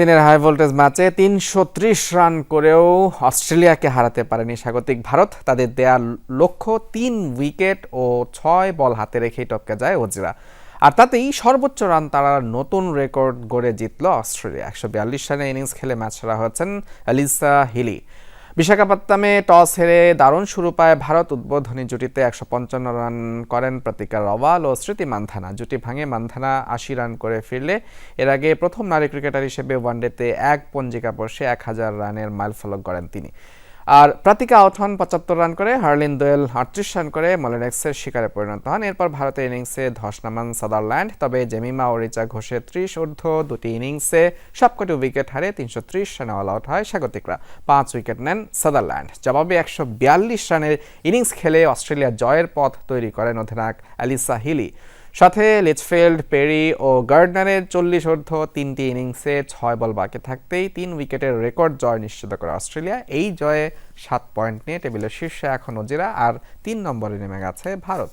দিনের high voltage ম্যাচে তিনশো ত্রিশ রান করেও অস্ট্রেলিয়াকে হারাতে পারেনি স্বাগতিক ভারত। তাদের দেয়া লক্ষ্য তিন উইকেট ও ছয় বল হাতে রেখেই টপকে যায় ওজরা। আর তাতেই সর্বোচ্চ রান তারা নতুন রেকর্ড গড়ে জিতল অস্ট্রেলিয়া। একশো বিয়াল্লিশ রানে ইনিংস খেলে ম্যাচ সেরা হয়েছেন অ্যালিসা হিলি। বিশাখাপত্তনমে টস হেরে দারুণ শুরু পায় ভারত। উদ্বোধনী জুটিতে একশো পঞ্চান্ন রান করেন প্রতীকা রওয়াল ও স্মৃতি মান্ধানা। জুটি ভাঙে মান্ধানা আশি রান করে ফিরলে এর আগে প্রথম নারী ক্রিকেটার হিসেবে ওয়ানডেতে এক পঞ্জিকা বসে এক হাজার রানের মাইলফলক গড়েন তিনি। আর প্রাতিকা আউট হন পঁচাত্তর রান করে, হার্লিন দোয়েল আটত্রিশ রান করে মলেনেক্সের শিকারে পরিণত হন। এরপর ভারতের ইনিংসে ধস নামান সাদারল্যান্ড, তবে জেমিমা ও রিচা ঘোষের ত্রিশ ঊর্ধ্ব দুটি ইনিংসে সবকটি উইকেট হারে তিনশো ত্রিশ রানে অল আউট হয় স্বাগতিকরা। পাঁচ উইকেট নেন সাদারল্যান্ড। জবাবে একশো বিয়াল্লিশ রানের ইনিংস খেলে অস্ট্রেলিয়া জয়ের পথ তৈরি করেন অধিনায়ক অ্যালিসা হিলি। সাথে লিচফিল্ড পেরি ও গার্ডনারের চল্লিশ অর্ধ তিনটি ইনিংসে ছয় বল বাকি থাকতেই তিন উইকেটের রেকর্ড জয় নিশ্চিত করে অস্ট্রেলিয়া। এই জয়ে সাত পয়েন্ট নিয়ে টেবিলের শীর্ষে এখন ওজিরা আর তিন নম্বরে নেমে গেছে ভারত।